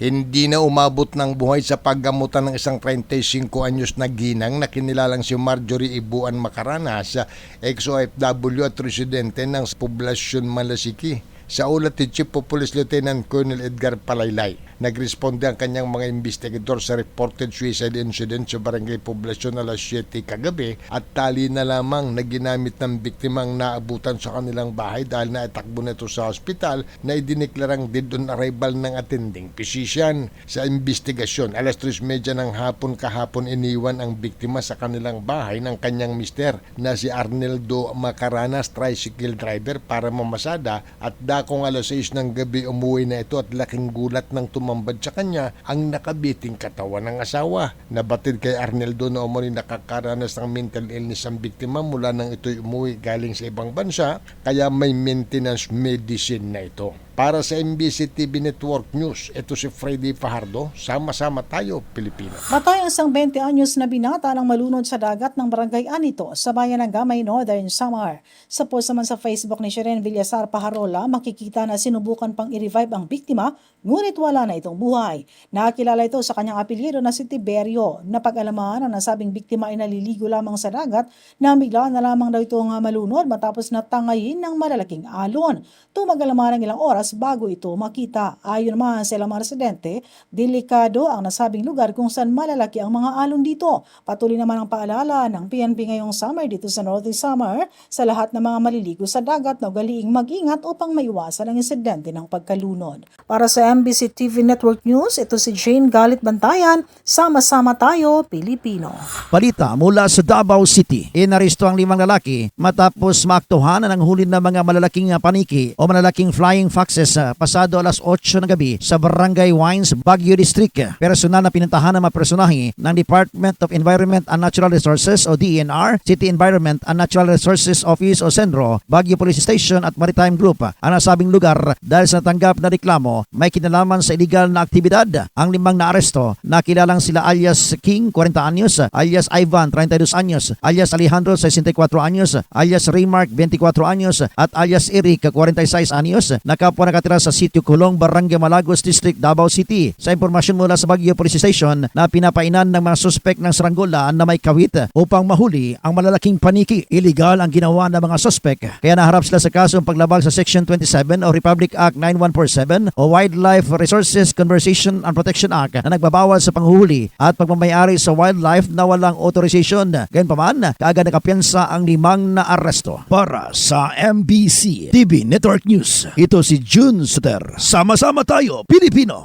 Hindi na umabot ng buhay sa paggamutan ng isang 35 anyos na ginang na kinilalang si Marjorie Ibuan Macaranas, ex-OFW at residente ng poblasyon Malasiki. Sa ulat ni Chief of Police Lieutenant Colonel Edgar Palaylay, nagresponde ang kanyang mga investigador sa reported suicide incident sa Barangay Poblasyon alas 7 kagabi at tali na lamang na ginamit ng biktimang naabutan sa kanilang bahay dahil naitakbo nito sa ospital na idineklarang dead on arrival ng attending physician. Sa investigasyon, alas 3.30 ng hapon kahapon iniwan ang biktima sa kanilang bahay ng kanyang mister na si Arneldo Macaranas, tricycle driver para mamasada at dakong alas 6 ng gabi umuwi na ito at laking gulat ng tumambad sa kanya ang nakabiting katawan ng asawa. Nabatid kay Arneldo na umuli nakakaranas ng mental illness ang biktima mula nang ito'y umuwi galing sa ibang bansa kaya may maintenance medicine na ito. Para sa MBC TV Network News, ito si Freddy Fajardo. Sama-sama tayo, Pilipinas. Matay ang isang 20 anyos na binata ng malunod sa dagat ng barangay Anito sa bayan ng Gamay, Northern Samar. Sa post naman sa Facebook ni Shiren Villasar Paharola, makikita na sinubukan pang i-revive ang biktima, ngunit wala na itong buhay. Nakakilala ito sa kanyang apelyido na si Tiberio. Napag-alaman ang nasabing biktima ay naliligo lamang sa dagat na bigla na lamang daw itong malunod matapos natangayin ng malalaking alon. Tumagal naman ng ilang oras bago ito makita. Ayon naman sa ilang mga residente, delikado ang nasabing lugar kung saan malalaki ang mga alon dito. Patuloy naman ang paalala ng PNP ngayong summer dito sa Northeast Summer sa lahat ng mga maliligo sa dagat na ugaliing mag-ingat upang maiwasan ang insidente ng pagkalunod. Para sa MBC TV Network News, ito si Jane Galit Bantayan. Sama-sama tayo, Pilipino. Balita mula sa Davao City. Inaresto ang limang lalaki matapos maaktuhan ng huli ng mga malalaking paniki o malalaking flying foxes sa pasado alas 8 ng gabi sa Barangay Wines, Baguio District. Personal na pinuntahan ng mga personahe ng Department of Environment and Natural Resources o DENR, City Environment and Natural Resources Office o Senro, Baguio Police Station at Maritime Group ang nasabing lugar dahil sa natanggap na reklamo may kinalaman sa illegal na aktibidad. Ang limang naaresto na kilalang sila alias King, 40 anyos, alias Ivan, 32 anyos, alias Alejandro, 64 anyos, alias Raymark, 24 anyos, at alias Eric, 46 anyos, na kapwa nakatira sa sitio Kulong, Barangay Malagos District, Davao City. Sa impormasyon mula sa Baguio Police Station na pinapainan ng mga suspek ng saranggola na may kawit upang mahuli ang malalaking paniki. Illegal ang ginawa ng mga suspek kaya naharap sila sa kasong paglabag sa Section 27 o Republic Act 9147 o Wildlife Resources Conservation and Protection Act na nagbabawal sa panghuli at pagmamayari sa wildlife na walang authorization. Gayunpaman, kaagad nakapiyansa ang limang na aresto. Para sa MBC TV Network News, ito si June Suter. Sama-sama tayo, Pilipino!